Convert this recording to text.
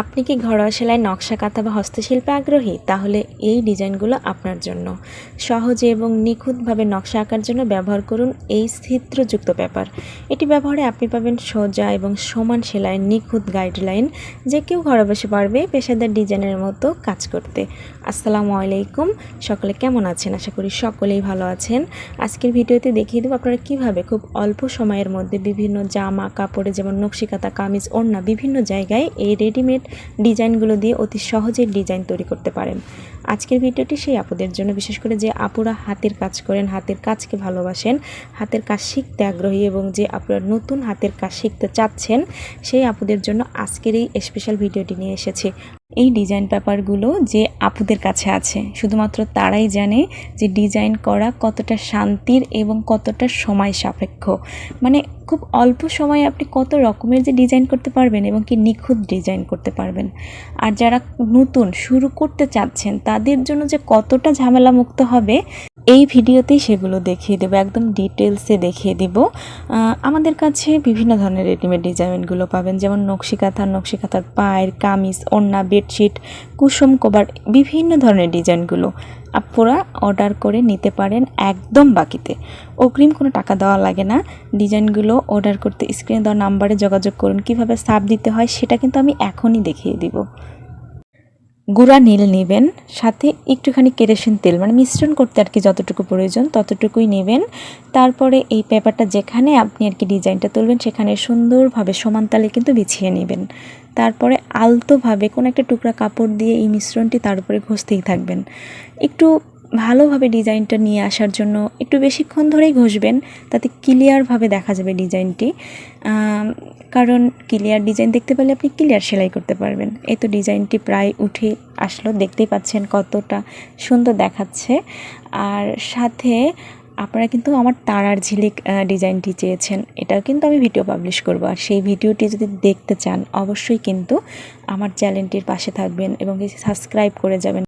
আপনি কি ঘরোয়া সেলাই নকশা কাঁথা বা হস্তশিল্পে আগ্রহী? তাহলে এই ডিজাইনগুলো আপনার জন্য। সহজে এবং নিখুঁতভাবে নকশা আঁকার জন্য ব্যবহার করুন এই ছিদ্রযুক্ত পেপার। এটি ব্যবহারে আপনি পাবেন সোজা এবং সমান সেলাইয়ের নিখুঁত গাইডলাইন যে কেউ ঘরে বসে পারবে পেশাদার ডিজাইনের মতো কাজ করতে। আসসালামু আলাইকুম। সকলে কেমন আছেন? আশা করি সকলেই ভালো আছেন। আজকের ভিডিওতে দেখিয়ে দেবো আপনারা কীভাবে খুব অল্প সময়ের মধ্যে বিভিন্ন জামা কাপড়ে যেমন নকশিকাতা কামিজ, ওড়না বিভিন্ন জায়গায় এই রেডিমেড ডিজাইনগুলো দিয়ে অতি সহজে ডিজাইন তৈরি করতে পারেন। আজকের ভিডিওটি সেই আপুদের জন্য, বিশেষ করে যে আপুরা হাতের কাজ করেন, হাতের কাজকে ভালোবাসেন, হাতের কাজ শিখতে আগ্রহী এবং যে আপুরা নতুন হাতের কাজ শিখতে চাচ্ছেন, সেই আপুদের জন্য আজকের এই স্পেশাল ভিডিওটি নিয়ে এসেছি। এই ডিজাইন পেপারগুলো যে আপুদের কাছে আছে, শুধুমাত্র তারাই জানে যে ডিজাইন করা কতটা শান্তির এবং কতটা সময় সাপেক্ষ। মানে খুব অল্প সময়ে আপনি কত রকমের যে ডিজাইন করতে পারবেন এবং কি নিখুঁত ডিজাইন করতে পারবেন। আর যারা নতুন, শুরু করতে চাচ্ছেন তাদের জন্য যে কতটা ঝামেলা মুক্ত হবে, এই ভিডিওতেই সেগুলো দেখিয়ে দেবো, একদম ডিটেলসে দেখিয়ে দেব। আমাদের কাছে বিভিন্ন ধরনের রেডিমেড ডিজাইনগুলো পাবেন, যেমন নকশি কাঁথা, নকশি কাঁথার পায়ের কামিজ, ওড়না বেডশিট কুসুম, কভার, বিভিন্ন ধরনের ডিজাইনগুলো আপনারা অর্ডার করে নিতে পারেন একদম বাকিতে। অগ্রিম কোনো টাকা দেওয়া লাগে না, ডিজাইনগুলো অর্ডার করতে স্ক্রিনে দেওয়া নাম্বারে যোগাযোগ করুন, কীভাবে সাব দিতে হয় সেটা কিন্তু আমি এখনই দেখিয়ে দিব। গুঁড়া নীল নেবেন, সাথে একটুখানি কেরোসিন তেল মানে মিশ্রণ করতে আর কি যতটুকু প্রয়োজন ততটুকুই নেবেন। তারপরে এই পেপারটা যেখানে আপনি আর কি ডিজাইনটা তুলবেন সেখানে সুন্দরভাবে সমান তালে কিন্তু বিছিয়ে নেবেন। তারপরে আলতোভাবে কোনো একটা টুকরা কাপড় দিয়ে এই মিশ্রণটি তার উপরে ঘষতেই থাকবেন। একটু ভালোভাবে ডিজাইনটা নিয়ে আসার জন্য একটু বেশিক্ষণ ধরেই ঘষবেন, তাতে ক্লিয়ারভাবে দেখা যাবে ডিজাইনটি। কারণ ক্লিয়ার ডিজাইন দেখতে পেলে আপনি ক্লিয়ার সেলাই করতে পারবেন। এই তো ডিজাইনটি প্রায় উঠে আসলো, দেখতেই পাচ্ছেন কতটা সুন্দর দেখাচ্ছে। আর সাথে আপনারা কিন্তু আমার তারার ঝিলিক ডিজাইনটি চেয়েছেন, এটাও কিন্তু আমি ভিডিও পাবলিশ করব। আর সেই ভিডিওটি যদি দেখতে চান, অবশ্যই কিন্তু আমার চ্যানেলটির পাশে থাকবেন এবং সাবস্ক্রাইব করে যাবেন।